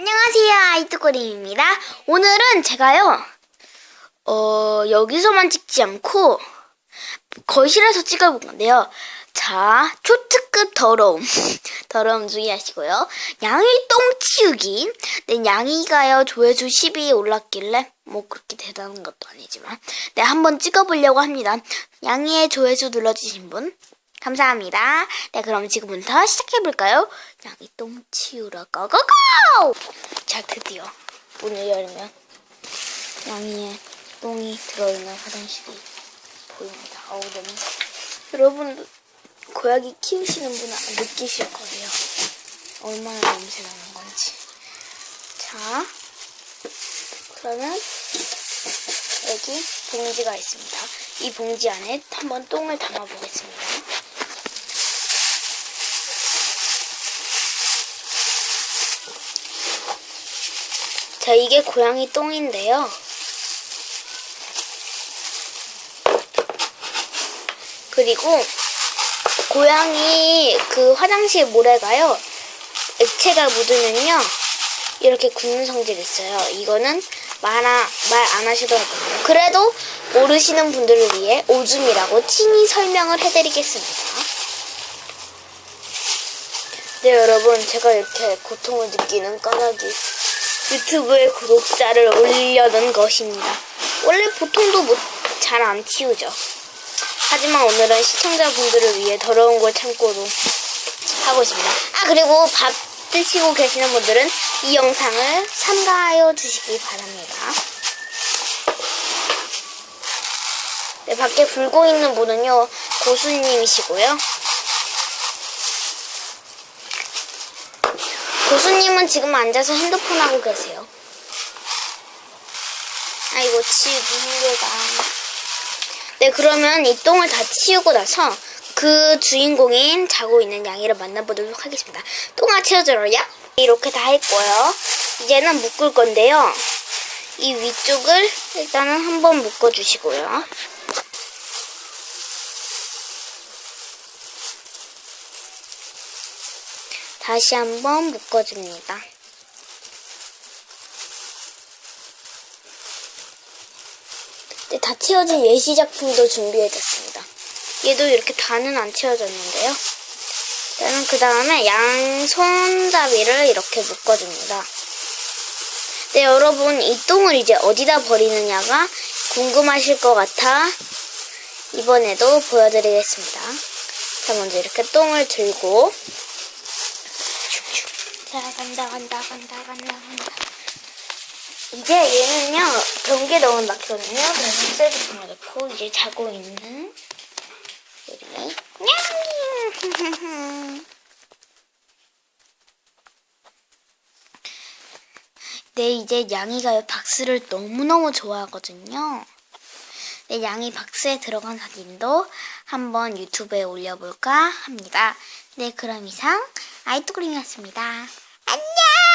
안녕하세요 아이뚜꼬림입니다. 오늘은 제가요 어 여기서만 찍지 않고 거실에서 찍어볼 건데요. 자 초특급 더러움. 더러움 주의하시고요. 양이 똥 치우기. 네 양이가요 조회수 10이 올랐길래 뭐 그렇게 대단한 것도 아니지만. 네 한번 찍어보려고 합니다. 양이의 조회수 눌러주신 분 감사합니다. 네, 그럼 지금부터 시작해볼까요? 양이 똥 치우러 고고고! 자, 드디어 문을 열면 양이의 똥이 들어있는 화장실이 보입니다. 어우, 너무. 여러분, 고양이 키우시는 분은 느끼실 거예요. 얼마나 냄새 나는 건지. 자, 그러면 여기 봉지가 있습니다. 이 봉지 안에 한번 똥을 담아보겠습니다. 자, 이게 고양이 똥인데요. 그리고 고양이 그 화장실 모래가요. 액체가 묻으면요. 이렇게 굳는 성질이 있어요. 이거는 말안 하셔도 할 거예요. 그래도 모르시는 분들을 위해 오줌이라고 친히 설명을 해드리겠습니다. 네, 여러분. 제가 이렇게 고통을 느끼는 까닭이 유튜브에 구독자를 올려는 것입니다. 원래 보통도 잘안 치우죠. 하지만 오늘은 시청자분들을 위해 더러운 걸 참고도 하고 있습니다. 아, 그리고 밥 드시고 계시는 분들은 이 영상을 삼가해 주시기 바랍니다. 네, 밖에 불고 있는 분은요, 고수님이시고요. 고수님은 지금 앉아서 핸드폰 하고 계세요. 아이고, 치우기 힘들다. 네, 그러면 이 똥을 다 치우고 나서 그 주인공인 자고 있는 양이를 만나보도록 하겠습니다. 똥아 채워줘라. 이렇게 다 했고요. 이제는 묶을 건데요. 이 위쪽을 일단은 한번 묶어주시고요. 다시 한번 묶어줍니다. 네, 다 채워진 예시 작품도 준비해뒀습니다. 얘도 이렇게 다는 안 채워졌는데요. 저는 그 다음에 양손잡이를 이렇게 묶어줍니다. 네, 여러분, 이 똥을 이제 어디다 버리느냐가 궁금하실 것 같아 이번에도 보여드리겠습니다. 자, 먼저 이렇게 똥을 들고 자, 간다, 간다, 간다, 간다, 간다. 이제 얘는요, 변기에 넣으면 막거든요. 그래서 쓰레기통에 넣고 이제 자고 있는 우리 냥이. 네, 이제 양이가 박스를 너무너무 좋아하거든요. 네, 양이 박스에 들어간 사진도 한번 유튜브에 올려볼까 합니다. 네, 그럼 이상 아이뚜그림이었습니다. 안녕!